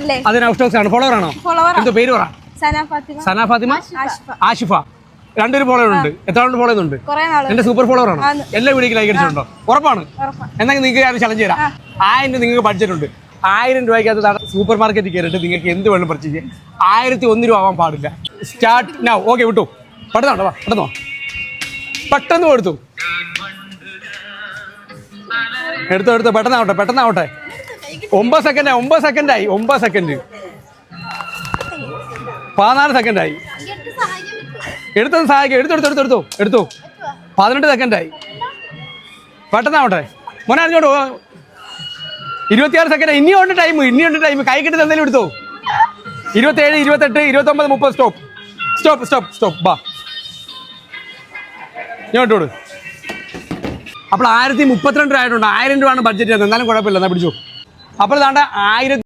അല്ലേ? അത് നൗസ്റ്റോക്സ് ആണ്. ഫോളോവർ ആണോ? എന്തോ പേര് പറ. സന ഫാത്തിമ. ആഷിഫ. രണ്ടൊരു ഫോളോവർ ഉണ്ട്. എത്ര ആളുണ്ട് ഫോളോ നാൾ എന്റെ സൂപ്പർ ഫോളോവർ ആണ്. എല്ലാ വീഡിയോക്ക് ലൈക്ക് അടിച്ചിട്ടുണ്ടോ? ഉറപ്പാണ്. ഉറപ്പാ. എന്നാൽ നിങ്ങൾക്ക് ഞാൻ ചലഞ്ച് തരാം. ആയിരം രൂപ നിങ്ങൾക്ക് ബഡ്ജറ്റ് ഉണ്ട്. ആയിരം രൂപയ്ക്കകത്ത് സൂപ്പർ മാർക്കറ്റിൽ കയറിയിട്ട് നിങ്ങൾക്ക് എന്ത് വേണം പർച്ചേസ് ചെയ്യാം. ആയിരത്തി ഒന്ന് രൂപ ആവാൻ പാടില്ല. സ്റ്റാർട്ട് നൗ ഓക്കെ വിട്ടു. പെട്ടെന്നോ വാ പെട്ടെന്നോ പെട്ടെന്ന് കൊടുത്തു. എടുത്തോ എടുത്തോ. പെട്ടെന്നാവട്ടെ പെട്ടെന്നാവട്ടെ. ഒമ്പത് സെക്കൻഡ് ഒമ്പത് സെക്കൻഡായി ഒമ്പത് സെക്കൻഡ് പതിനാല് സെക്കൻഡായി എടുത്തത് സഹായിക്കും എടുത്തു എടുത്തു എടുത്തു എടുത്തു പതിനെട്ട് സെക്കൻഡായി പെട്ടെന്നാവട്ടെ. മോനെ അറിഞ്ഞോട്ടോ ഇരുപത്തിയാറ് സെക്കൻഡ് ഇനിയുണ്ട് ടൈം ഇനിയുണ്ട് ടൈം കൈ കിട്ടുന്ന എന്തെങ്കിലും എടുത്തോ. ഇരുപത്തേഴ് ഇരുപത്തെട്ട് ഇരുപത്തൊമ്പത് മുപ്പത്. സ്റ്റോപ്പ് സ്റ്റോപ്പ് സ്റ്റോപ്പ് സ്റ്റോപ്പ് ബാ. ഇങ്ങോട്ട് വിട് അപ്പോൾ ആയിരത്തി മുപ്പത്തിരണ്ട് രൂപ ആയിട്ടുണ്ട്. ആയിരം രൂപയാണ് ബഡ്ജറ്റ് എന്നാലും കുഴപ്പമില്ല. എന്നാൽ പിടിച്ചു. അപ്പോൾ ഇതാണ്ട് ആയിരത്തി